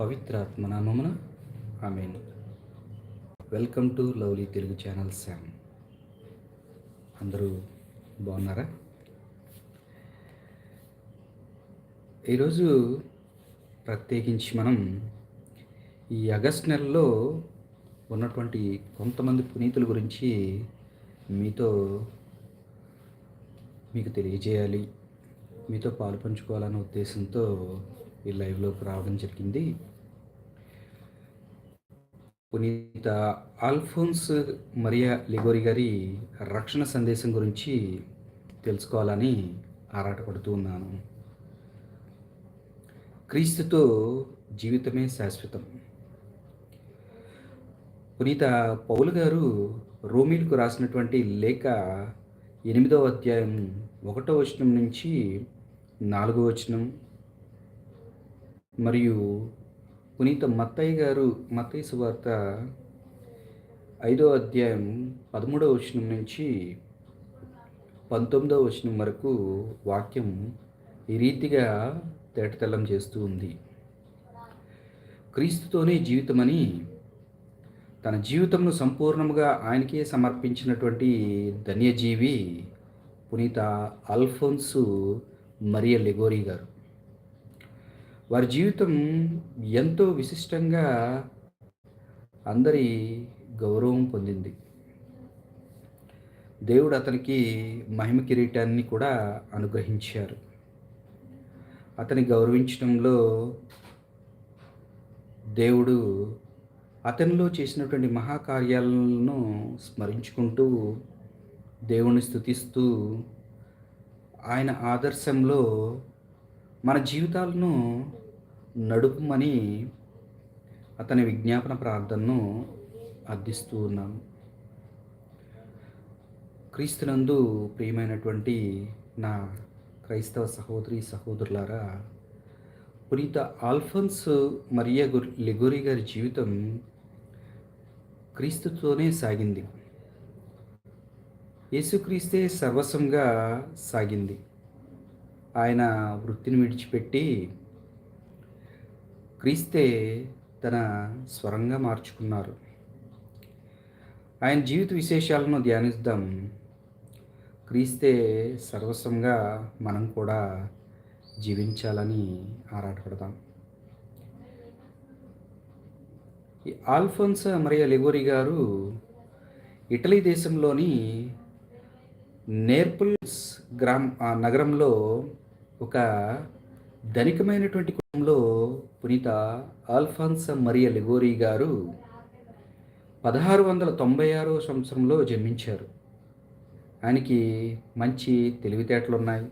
పవిత్రాత్మ నామమున amen. Welcome to lovely Telugu channel Sam అందరూ బాగున్నారా? ఈరోజు ప్రత్యేకించి మనం ఈ ఆగస్ట్ నెలలో ఉన్నటువంటి కొంతమంది పునీతుల గురించి మీతో మీకు తెలియజేయాలి. మీతో పాలు పంచుకోవాలనే ఉద్దేశంతో ఈ లైవ్లోకి రావడం జరిగింది. పునీత ఆల్ఫోన్స్ మరియా లిగోరి గారి రక్షణ సందేశం గురించి తెలుసుకోవాలని ఆరాటపడుతూ ఉన్నాను. క్రీస్తుతో జీవితమే శాశ్వతం. పునీత పౌలు గారు రోమిల్కు రాసినటువంటి లేఖ ఎనిమిదవ అధ్యాయం ఒకటో వచనం నుంచి నాలుగో వచనం మరియు పునీత మత్తయ్య గారు మత్తయ్య సువార్త ఐదో అధ్యాయం పదమూడవ వచనం నుంచి పంతొమ్మిదవ వచనం వరకు వాక్యం ఈ రీతిగా తేటతెల్లం చేస్తూ ఉంది. క్రీస్తుతోనే జీవితమని తన జీవితంను సంపూర్ణంగా ఆయనకే సమర్పించినటువంటి ధన్యజీవి పునీత అల్ఫోన్సు మరియ లెగోరీ గారు. వారి జీవితం ఎంతో విశిష్టంగా అందరి గౌరవం పొందింది. దేవుడు అతనికి మహిమ కిరీటాన్ని కూడా అనుగ్రహించారు. అతని గౌరవించడంలో దేవుడు అతనిలో చేసినటువంటి మహాకార్యాలను స్మరించుకుంటూ దేవుని స్థుతిస్తూ ఆయన ఆదర్శంలో మన జీవితాలను నడుపుమని అతని విజ్ఞాపన ప్రార్థనను అర్థిస్తూ ఉన్నాను క్రీస్తునందు ప్రియమైనటువంటి నా క్రైస్తవ సహోదరి సహోదరులారా పునీత ఆల్ఫన్స్ మరియా లెగోరి గారి జీవితం క్రీస్తుతోనే సాగింది. యేసుక్రీస్తే సర్వస్వంగా సాగింది. ఆయన వృత్తిని విడిచిపెట్టి క్రీస్తే తన స్వరంగా మార్చుకున్నారు. ఆయన జీవిత విశేషాలను ధ్యానిద్దాం. క్రీస్తే సర్వస్వంగా మనం కూడా జీవించాలని ఆరాటపడదాం ఈ ఆల్ఫోన్స్ మరియా లెగోరి గారు ఇటలీ దేశంలోని నేర్పుల్స్ గ్రామ్ ఆ నగరంలో ఒక ధనికమైనటువంటి కుటుంబంలో పునీత ఆల్ఫాన్స్ మరియ లెగోరీ గారు పదహారు వందల తొంభై ఆరో సంవత్సరంలో జన్మించారు. ఆయనకి మంచి తెలివితేటలు ఉన్నాయి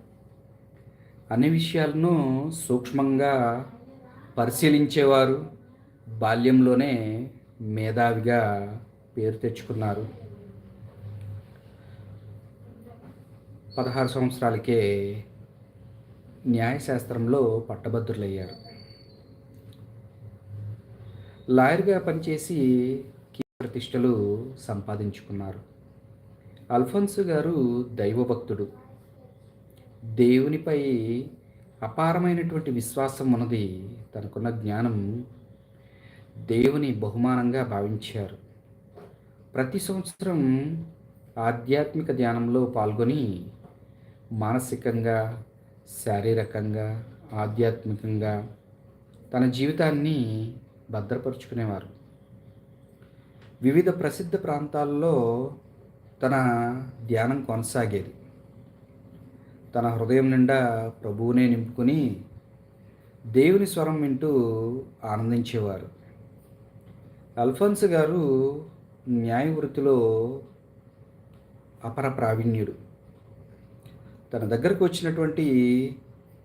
అన్ని విషయాలను సూక్ష్మంగా పరిశీలించేవారు. బాల్యంలోనే మేధావిగా పేరు తెచ్చుకున్నారు. పదహారు సంవత్సరాలకే న్యాయశాస్త్రంలో పట్టభద్రులయ్యారు. లాయర్గా పనిచేసి ప్రతిష్టలు సంపాదించుకున్నారు. అల్ఫోన్సు గారు దైవభక్తుడు. దేవునిపై అపారమైనటువంటి విశ్వాసం ఉన్నది తనకున్న జ్ఞానం దేవుని బహుమానంగా భావించారు. ప్రతి సంవత్సరం ఆధ్యాత్మిక ధ్యానంలో పాల్గొని మానసికంగా శారీరకంగా ఆధ్యాత్మికంగా తన జీవితాన్ని భద్రపరుచుకునేవారు. వివిధ ప్రసిద్ధ ప్రాంతాల్లో తన ధ్యానం కొనసాగేది. తన హృదయం నిండా ప్రభువునే నింపుకుని దేవుని స్వరం వింటూ ఆనందించేవారు. అల్ఫోన్స్ గారు న్యాయ వృత్తిలో అపర ప్రావీణ్యుడు. తన దగ్గరకు వచ్చినటువంటి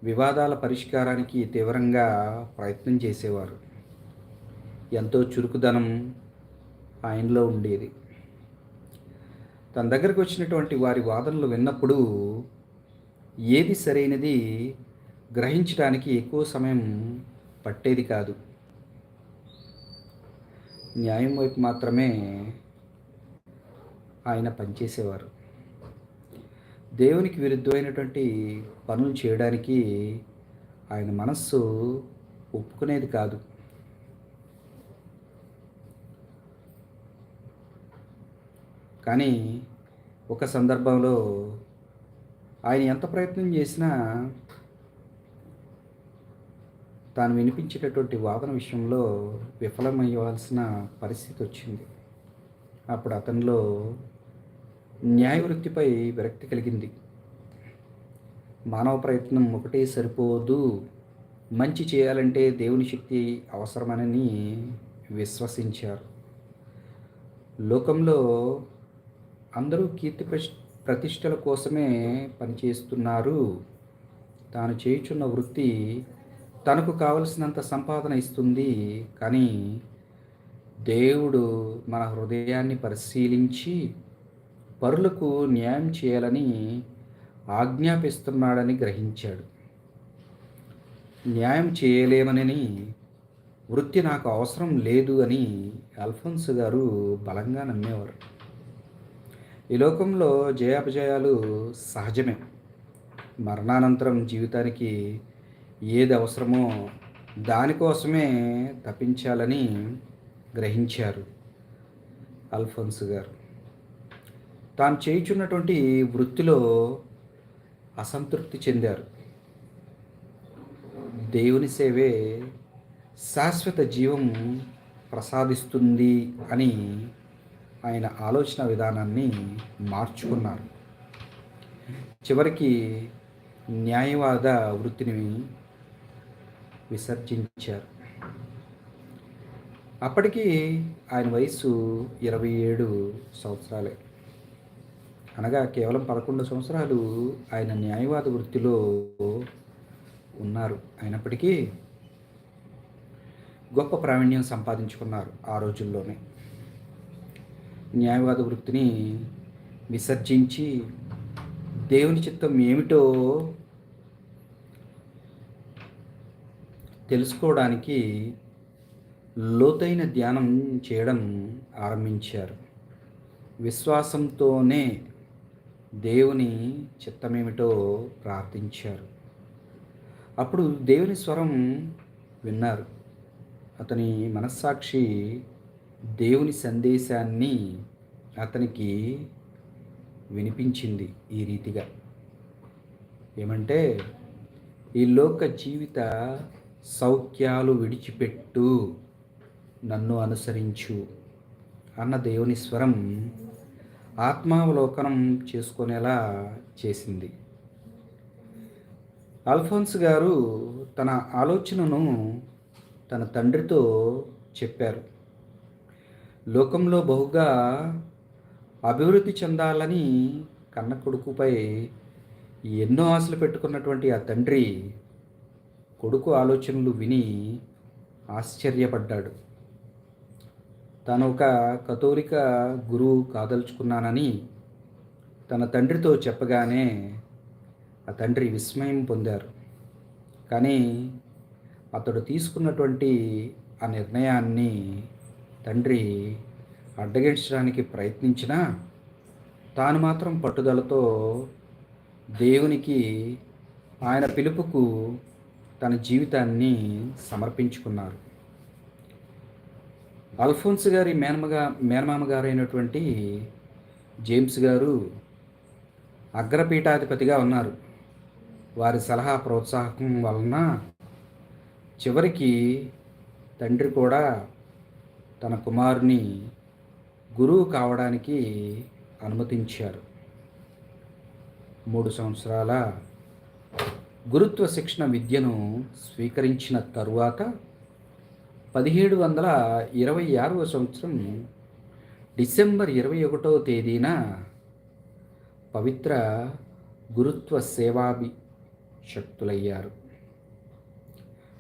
వివాదాల పరిష్కారానికి తీవ్రంగా ప్రయత్నం చేసేవారు. ఎంతో చురుకుదనం ఆయనలో ఉండేది. తన దగ్గరకు వచ్చినటువంటి వారి వాదనలు విన్నప్పుడు ఏది సరైనది గ్రహించడానికి ఎక్కువ సమయం పట్టేది కాదు. న్యాయం వైపు మాత్రమే ఆయన పనిచేసేవారు. దేవునికి విరుద్ధమైనటువంటి పనులు చేయడానికి ఆయన మనస్సు ఒప్పుకునేది కాదు. కానీ ఒక సందర్భంలో ఆయన ఎంత ప్రయత్నం చేసినా తాను వినిపించేటటువంటి వాదన విషయంలో విఫలమయ్యవలసిన పరిస్థితి వచ్చింది. అప్పుడు అతనిలో న్యాయవృత్తిపై విరక్తి కలిగింది. మానవ ప్రయత్నం ఒకటే సరిపోదు. మంచి చేయాలంటే దేవుని శక్తి అవసరమనని విశ్వసించారు. లోకంలో అందరూ కీర్తి ప్రతిష్టల కోసమే పనిచేస్తున్నారు. తాను చేయుచున్న వృత్తి తనకు కావలసినంత సంపాదన ఇస్తుంది. కానీ దేవుడు మన హృదయాన్ని పరిశీలించి పరులకు న్యాయం చేయాలని ఆజ్ఞాపిస్తున్నాడని గ్రహించాడు. న్యాయం చేయలేమనని వృత్తి నాకు అవసరం లేదు అని అల్ఫోన్స్ గారు బలంగా నమ్మేవారు. ఈ లోకంలో జయాపజయాలు సహజమే. మరణానంతరం జీవితానికి ఏది అవసరమో దానికోసమే తప్పించాలని గ్రహించారు అల్ఫోన్స్ గారు. తాను చేయుచున్నటువంటి వృత్తిలో అసంతృప్తి చెందారు. దేవుని సేవే శాశ్వత జీవం ప్రసాదిస్తుంది అని ఆయన ఆలోచన విధానాన్ని మార్చుకున్నారు. చివరికి న్యాయవాద వృత్తిని విసర్జించారు. అప్పటికి ఆయన వయసు ఇరవై ఏడు సంవత్సరాలే. అనగా కేవలం పదకొండు సంవత్సరాలు ఆయన న్యాయవాద వృత్తిలో ఉన్నారు. అయినప్పటికీ గొప్ప ప్రావీణ్యం సంపాదించుకున్నారు ఆ రోజుల్లోనే. న్యాయవాద వృత్తిని విసర్జించి దేవుని చిత్తం ఏమిటో తెలుసుకోవడానికి లోతైన ధ్యానం చేయడం ఆరంభించారు. విశ్వాసంతోనే దేవుని చిత్తమేమిటో ప్రార్థించారు. అప్పుడు దేవుని స్వరం విన్నారు. అతని మనస్సాక్షి దేవుని సందేశాన్ని అతనికి వినిపించింది ఈ రీతిగా. ఏమంటే ఈ లోక జీవిత సౌఖ్యాలు విడిచిపెట్టు నన్ను అనుసరించు అన్న దేవుని స్వరం ఆత్మావలోకనం చేసుకునేలా చేసింది. అల్ఫోన్స్ గారు తన ఆలోచనను తన తండ్రితో చెప్పారు. లోకంలో బహుగా అభివృద్ధి చెందాలని కన్న కొడుకుపై ఎన్నో ఆశలు పెట్టుకున్నటువంటి ఆ తండ్రి కొడుకు ఆలోచనలు విని ఆశ్చర్యపడ్డాడు. తాను ఒక కథోలిక గురువు కాదలుచుకున్నానని తన తండ్రితో చెప్పగానే ఆ తండ్రి విస్మయం పొందారు. కానీ అతడు తీసుకున్నటువంటి ఆ నిర్ణయాన్ని తండ్రి అడ్డగించడానికి ప్రయత్నించినా తాను మాత్రం పట్టుదలతో దేవునికి ఆయన పిలుపుకు తన జీవితాన్ని సమర్పించుకున్నారు. అల్ఫోన్స్ గారి మేనమగా మేనమామ గారైనటువంటి జేమ్స్ గారు అగ్రపీఠాధిపతిగా ఉన్నారు. వారి సలహా ప్రోత్సాహం వలన చివరికి తండ్రి కూడా తన కుమారుని గురువు కావడానికి అనుమతించారు. మూడు సంవత్సరాల గురుత్వ శిక్షణ విద్యను స్వీకరించిన తరువాత పదిహేడు వందల ఇరవై ఆరవ సంవత్సరం డిసెంబర్ ఇరవై ఒకటవ తేదీన పవిత్ర గురుత్వ సేవాభి శక్తులయ్యారు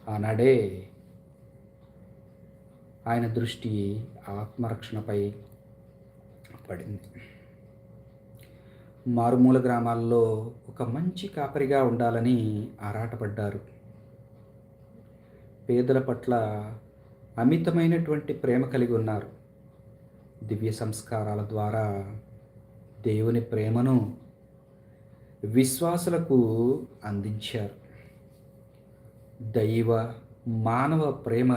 ఆనాడే ఆయన దృష్టి ఆత్మరక్షణపై పడింది. మారుమూల గ్రామాల్లో ఒక మంచి కాపరిగా ఉండాలని ఆరాటపడ్డారు. పేదల పట్ల అమితమైనటువంటి ప్రేమ కలిగి ఉన్నారు. దివ్య సంస్కారాల ద్వారా దేవుని ప్రేమను విశ్వాసులకు అందించారు. దైవ మానవ ప్రేమ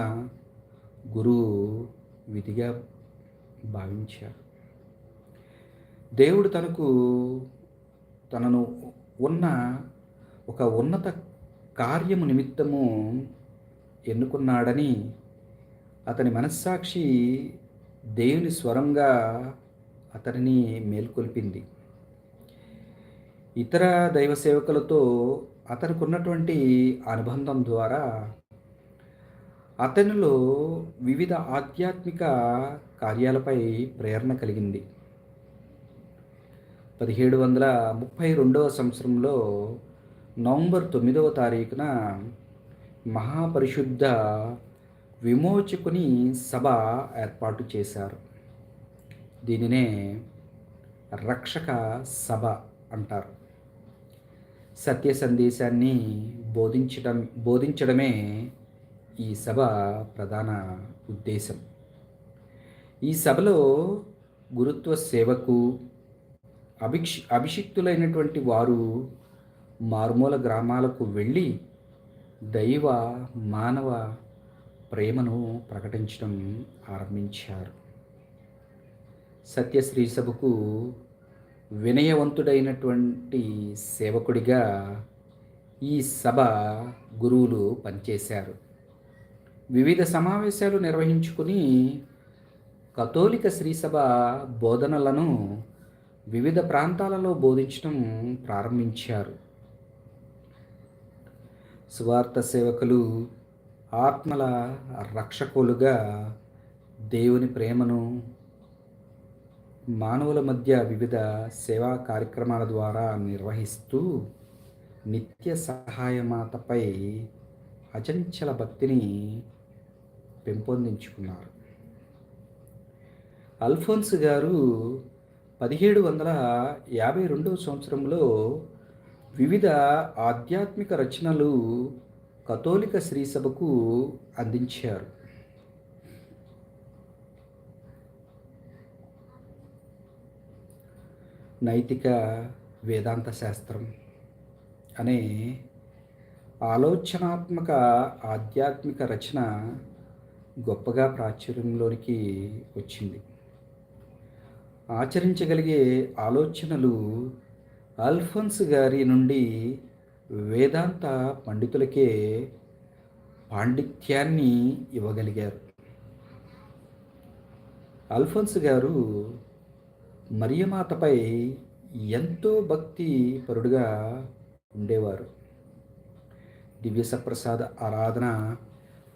గురువు విధిగా భావించారు. దేవుడు తనకు తనను ఉన్న ఒక ఉన్నత కార్యము నిమిత్తము ఎన్నుకున్నాడని అతని మనస్సాక్షి దేవుని స్వరంగా అతనిని మేల్కొల్పింది. ఇతర దైవ సేవకులతో అతనికున్నటువంటి అనుబంధం ద్వారా అతనిలో వివిధ ఆధ్యాత్మిక కార్యాలపై ప్రేరణ కలిగింది. పదిహేడు వందల ముప్పై రెండవ సంవత్సరంలో నవంబర్ తొమ్మిదవ తారీఖున మహాపరిశుద్ధ విమోచకుని సభ ఏర్పాటు చేశారు. దీనినే రక్షక సభ అంటారు. సత్య సందేశాన్ని బోధించడం బోధించడమే ఈ సభ ప్రధాన ఉద్దేశం. ఈ సభలో గురుత్వ సేవకు అభిక్ష అభిషిక్తులైనటువంటి వారు మారుమూల గ్రామాలకు వెళ్ళి దైవ మానవ ప్రేమను ప్రకటించడం ఆరంభించారు. సత్యశ్రీ సభకు వినయవంతుడైనటువంటి సేవకుడిగా ఈ సభ గురువులు పనిచేశారు. వివిధ సమావేశాలు నిర్వహించుకుని కథోలిక శ్రీసభ బోధనలను వివిధ ప్రాంతాలలో బోధించడం ప్రారంభించారు. స్వార్థ సేవకులు ఆత్మల రక్షకులుగా దేవుని ప్రేమను మానవుల మధ్య వివిధ సేవా కార్యక్రమాల ద్వారా నిర్వహిస్తూ నిత్య సహాయమాతపై అచంచల భక్తిని పెంపొందించుకున్నారు. అల్ఫోన్స్ గారు పదిహేడు వందల యాభై రెండవ సంవత్సరంలో వివిధ ఆధ్యాత్మిక రచనలు కథోలిక శ్రీసభకు అందించారు. నైతిక వేదాంత శాస్త్రం అనే ఆలోచనాత్మక ఆధ్యాత్మిక రచన గొప్పగా ప్రాచుర్యంలోనికి వచ్చింది. ఆచరించగలిగే ఆలోచనలు అల్ఫోన్స్ గారి నుండి వేదాంత పండితులకే పాండిత్యాన్ని ఇవ్వగలిగారు. అల్ఫోన్స్ గారు మరియమాతపై ఎంతో భక్తి పరుడుగా ఉండేవారు. దివ్య సప్రసాద ఆరాధన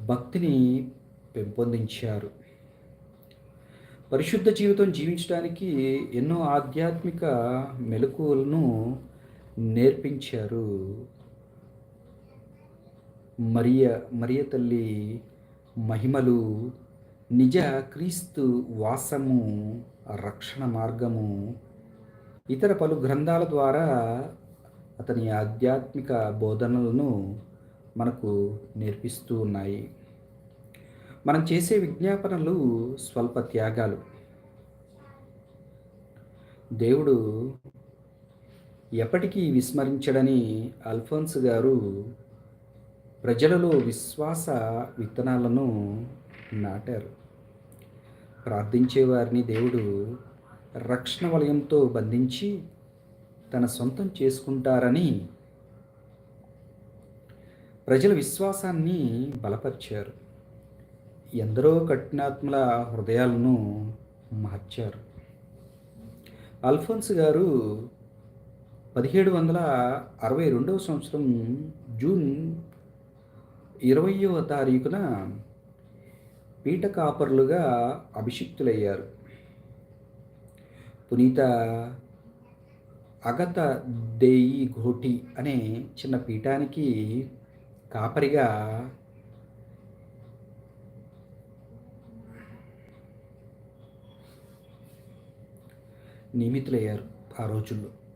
భక్తిని పెంపొందించారు. పరిశుద్ధ జీవితం జీవించడానికి ఎన్నో ఆధ్యాత్మిక మెలకువలను నేర్పించారు మరియ మరియ తల్లి మహిమలు నిజ క్రీస్తు వాసము రక్షణ మార్గము. ఇతర పలు గ్రంథాల ద్వారా అతని ఆధ్యాత్మిక బోధనలను మనకు నేర్పిస్తూ ఉన్నాయి. మనం చేసే విజ్ఞాపనలు స్వల్ప త్యాగాలు. దేవుడు ఎప్పటికీ విస్మరించడని అల్ఫోన్స్ గారు ప్రజలలో విశ్వాస విత్తనాలను నాటారు. ప్రార్థించే వారిని దేవుడు రక్షణ వలయంతో బంధించి తన సొంతం చేసుకుంటారని ప్రజల విశ్వాసాన్ని బలపరిచారు. ఎందరో కఠినాత్మల హృదయాలను మార్చారు. అల్ఫోన్స్ గారు పదిహేడు వందల అరవై రెండవ సంవత్సరం జూన్ ఇరవయవ తారీఖున పీఠ కాపర్లుగా అభిషిక్తులయ్యారు. పునీత అగత దేయి ఘోటి అనే చిన్న పీఠానికి కాపరిగా నియమితులయ్యారు ఆ రోజుల్లో.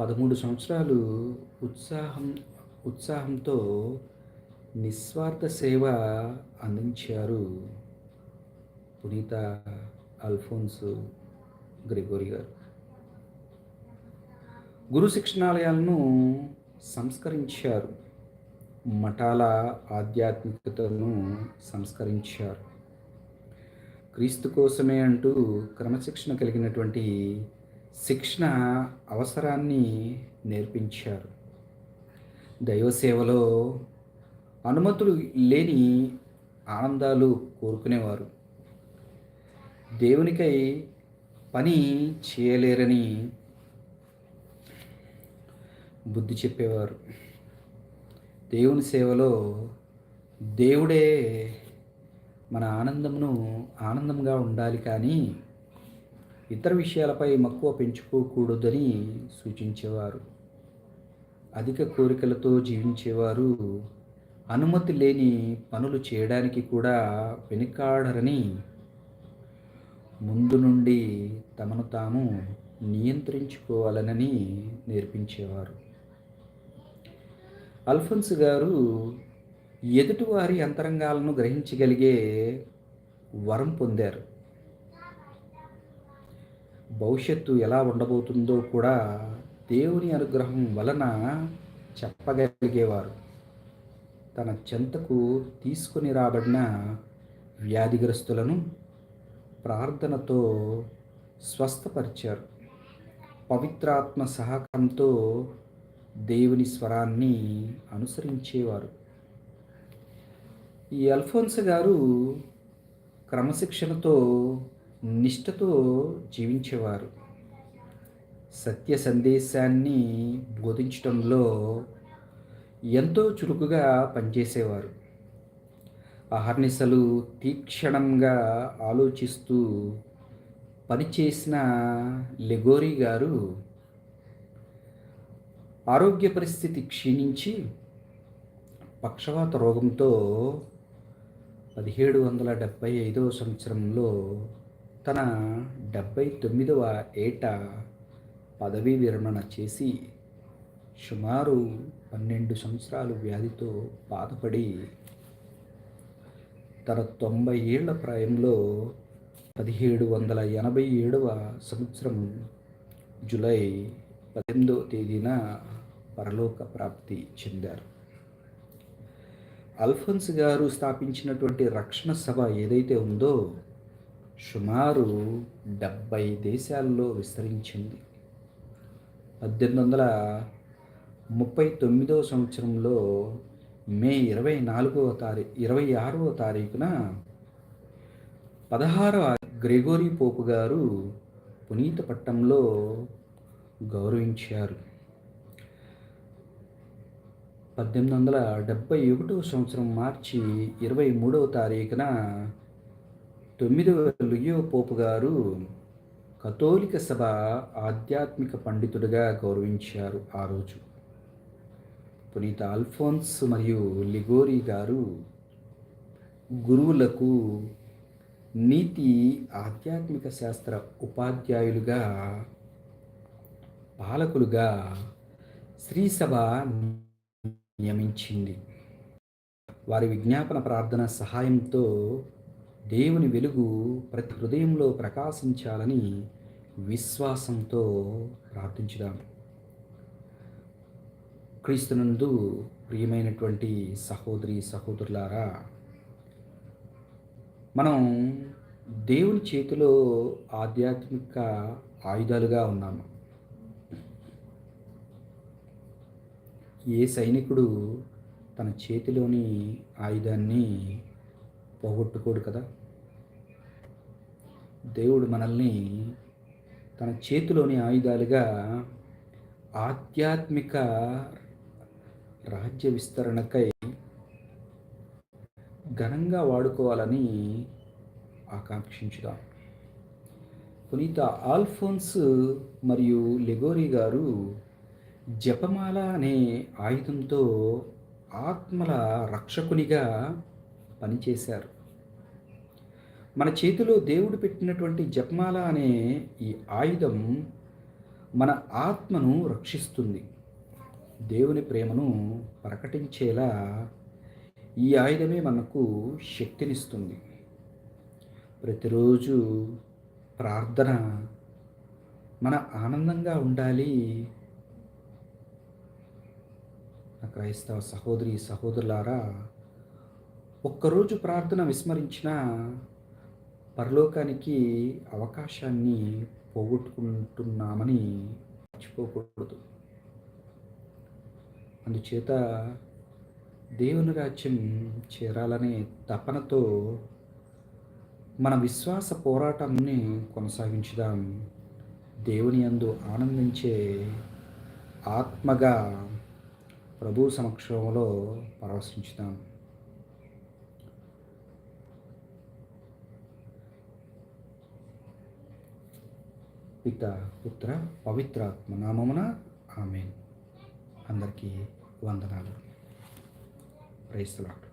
పదమూడు సంవత్సరాలు ఉత్సాహం ఉత్సాహంతో నిస్వార్థ సేవ అందించారు పునీత అల్ఫోన్స్ గ్రిగోరి గారు. గురు శిక్షణాలయాలను సంస్కరించారు. మఠాల ఆధ్యాత్మికతను సంస్కరించారు. క్రీస్తు కోసమే అంటూ క్రమశిక్షణ కలిగినటువంటి శిక్షణ అవసరాన్ని నేర్పించారు. దైవ సేవలో అనుమతులు లేని ఆనందాలు కోరుకునేవారు. దేవునికై పని చేయలేరని బుద్ధి చెప్పేవారు. దేవుని సేవలో దేవుడే మన ఆనందమును ఆనందంగా ఉండాలి కానీ ఇతర విషయాలపై మక్కువ పెంచుకోకూడదని సూచించేవారు. అధిక కోరికలతో జీవించేవారు అనుమతి లేని పనులు చేయడానికి కూడా వెనుకాడరని ముందు నుండి తమను తాము నియంత్రించుకోవాలనని నేర్పించేవారు. అల్ఫోన్స్ గారు ఎదుటివారి అంతరంగాలను గ్రహించగలిగే వరం పొందారు. భవిష్యత్తు ఎలా ఉండబోతుందో కూడా దేవుని అనుగ్రహం వలన చెప్పగలిగేవారు. తన చెంతకు తీసుకొని రాబడిన వ్యాధిగ్రస్తులను ప్రార్థనతో స్వస్థపరిచారు. పవిత్రాత్మ సహకారంతో దేవుని స్వరాన్ని అనుసరించేవారు. ఈ అల్ఫోన్స్ గారు క్రమశిక్షణతో నిష్ఠతో జీవించేవారు. సత్య సందేశాన్ని బోధించడంలో ఎంతో చురుకుగా పనిచేసేవారు. అహర్నిశలు తీక్షణంగా ఆలోచిస్తూ పనిచేసిన లెగోరీ గారు ఆరోగ్య పరిస్థితి క్షీణించి పక్షవాత రోగంతో పదిహేడు వందల డెబ్భై ఐదవ సంవత్సరంలో తన డెబ్భై తొమ్మిదవ ఏట పదవీ విరమణ చేసి సుమారు పన్నెండు సంవత్సరాలు వ్యాధితో బాధపడి తన తొంభై ఏళ్ళ ప్రాయంలో పదిహేడు వందల ఎనభై ఏడవ సంవత్సరం జూలై పద్దెనిమిదవ తేదీన పరలోక ప్రాప్తి చెందారు. అల్ఫోన్స్ గారు స్థాపించినటువంటి రక్షణ సభ ఏదైతే ఉందో సుమారు డెబ్బై దేశాల్లో విస్తరించింది. పద్దెనిమిది వందల ముప్పై తొమ్మిదవ సంవత్సరంలో మే ఇరవై నాలుగవ తారీ ఇరవై ఆరవ తారీఖున పదహారవ గ్రెగోరీ పోపు గారు పునీత పట్టంలో గౌరవించారు. పద్దెనిమిది వందల డెబ్భై ఒకటవ సంవత్సరం మార్చి ఇరవై మూడవ తారీఖున తొమ్మిదవ లుయో పోపు గారు కథోలిక సభ ఆధ్యాత్మిక పండితుడిగా గౌరవించారు ఆ రోజు. పునీత అల్ఫోన్స్ మరియు లిగోరి గారు గురువులకు నీతి ఆధ్యాత్మిక శాస్త్ర ఉపాధ్యాయులుగా పాలకులుగా శ్రీసభ నియమించింది. వారి విజ్ఞాపన ప్రార్థన సహాయంతో దేవుని వెలుగు ప్రతి హృదయంలో ప్రకాశించాలని విశ్వాసంతో ప్రార్థించుదాం. క్రీస్తునందు ప్రియమైనటువంటి సహోదరి సహోదరులారా మనం దేవుని చేతిలో ఆధ్యాత్మిక ఆయుధాలుగా ఉన్నాము. ఏ సైనికుడు తన చేతిలోని ఆయుధాన్ని పోగొట్టుకోడు కదా? దేవుడు మనల్ని తన చేతిలోని ఆయుధాలుగా ఆధ్యాత్మిక రాజ్య విస్తరణకై ఘనంగా వాడుకోవాలని ఆకాంక్షించుదాం. పునీత ఆల్ఫోన్స్ మరియు లెగోరీ గారు జపమాల అనే ఆయుధంతో ఆత్మల రక్షకునిగా పనిచేశారు. మన చేతిలో దేవుడు పెట్టినటువంటి జపమాల అనే ఈ ఆయుధం మన ఆత్మను రక్షిస్తుంది. దేవుని ప్రేమను ప్రకటించేలా ఈ ఆయుధమే మనకు శక్తినిస్తుంది. ప్రతిరోజు ప్రార్థన మన ఆనందంగా ఉండాలి. నా క్రైస్తవ సహోదరి సహోదరులారా ఒక్కరోజు ప్రార్థన విస్మరించిన పరలోకానికి అవకాశాన్ని పోగొట్టుకుంటున్నామని మర్చిపోకూడదు. అందుచేత దేవుని రాజ్యం చేరాలనే తపనతో మన విశ్వాస పోరాటాన్ని కొనసాగించుదాం. దేవుని అందు ఆనందించే ఆత్మగా ప్రభు సమక్షంలో పరవశించుదాం. పిత పుత్ర పవిత్రాత్మ నామమున ఆమె అందరికీ వందనాలు. ప్రైస్తలాడు